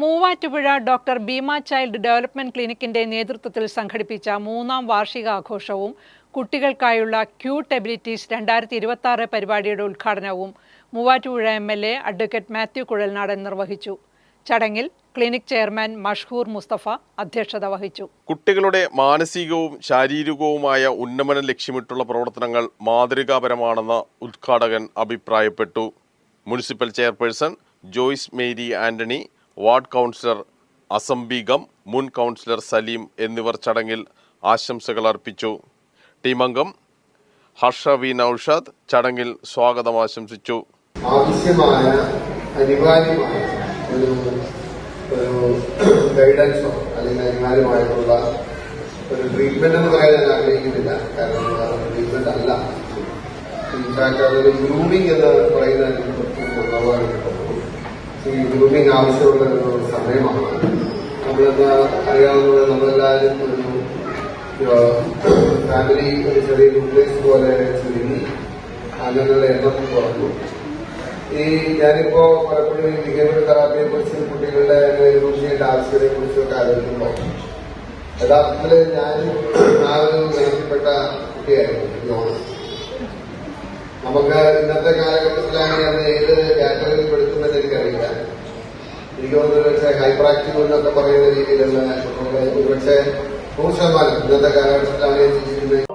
Muvattupuzha doctor Bhima child development ക്ലിനിക്കിന്റെ നേതൃത്വത്തിൽ സംഘടിപ്പിച്ച മൂന്നാം വാർഷികാഘോഷവും കുട്ടികൾക്കായുള്ള ക്യൂട്ട് എബിലിറ്റീസ് രണ്ടായിരത്തി ഇരുപത്തി ആറ് പരിപാടിയുടെ ഉദ്ഘാടനവും Muvattupuzha M L A advocate Mathew Kuzhalnadan നിർവഹിച്ചു. ചടങ്ങിൽ ക്ലിനിക് ചെയർമാൻ മഷ്ഹൂർ മുസ്തഫ അധ്യക്ഷത വഹിച്ചു. കുട്ടികളുടെ മാനസികവും ശാരീരികവുമായ ഉന്നമനം ലക്ഷ്യമിട്ടുള്ള പ്രവർത്തനങ്ങൾ മാതൃകാപരമാണെന്ന് ഉദ്ഘാടകൻ അഭിപ്രായപ്പെട്ടു. Municipal chairperson Joyce Mary Antony ward councillor അസംബികം മുൻ കൗൺസിലർ സലീം എന്നിവർ ചടങ്ങിൽ ആശംസകൾ അർപ്പിച്ചു. ടീമംഗം ഹർഷ വി നൌഷാദ് ചടങ്ങിൽ സ്വാഗതം ആശംസിച്ചു. ആവശ്യമായ അനിവാര്യമായ ഒരു ഒരു ഗൈഡൻസോ അല്ലെങ്കിൽ അനിവാര്യമായിട്ടുള്ള ഒരു ട്രീറ്റ്മെന്റ് എന്ന് പറയാൻ ഞാൻ ആഗ്രഹിക്കുന്നില്ല. കാരണം ട്രീറ്റ്മെന്റ് അല്ല. ഇൻഫാക്ട് ഗ്രൂമിംഗ് എന്ന് പറയുന്നതിന് ഈ ഗ്രൂമിങ് ആവശ്യമുള്ള ഒരു സമയമാണ്. നമ്മളെന്താ അറിയാവുന്നത്? നമ്മളെല്ലാവരും ഒരു ഫാമിലി ഒരു ചെറിയ ന്യൂക്ലിയസ് പോലെ ചുരുങ്ങി അംഗങ്ങളുടെ എണ്ണം കുറഞ്ഞു. ഈ ഞാനിപ്പോ പലപ്പോഴും ബിഹേവിയർ തെറാപ്പിയെ കുറിച്ചും കുട്ടികളുടെ യൂസ് ചെയ്യേണ്ട ആവശ്യകതയെ കുറിച്ചും ഒക്കെ ആലോചിക്കുമ്പോൾ യഥാർത്ഥത്തിൽ ഞാൻ ആ ഒരു മെച്ചപ്പെട്ട കുട്ടിയായിരുന്നു നമുക്ക് ഇന്നത്തെ കാലഘട്ടത്തിലാണ് ഞാൻ ഏത് കാറ്റഗറിയിൽ പെടുത്തുന്നത് എനിക്കറിയില്ല. എനിക്ക് തോന്നുന്നത് പക്ഷേ ഹൈപ്പർ എന്നൊക്കെ പറയുന്ന രീതിയിലുള്ള ഒരുപക്ഷെ നൂറ് ശതമാനം ഇന്നത്തെ കാലഘട്ടത്തിലാണ് ജീവിക്കുന്നത്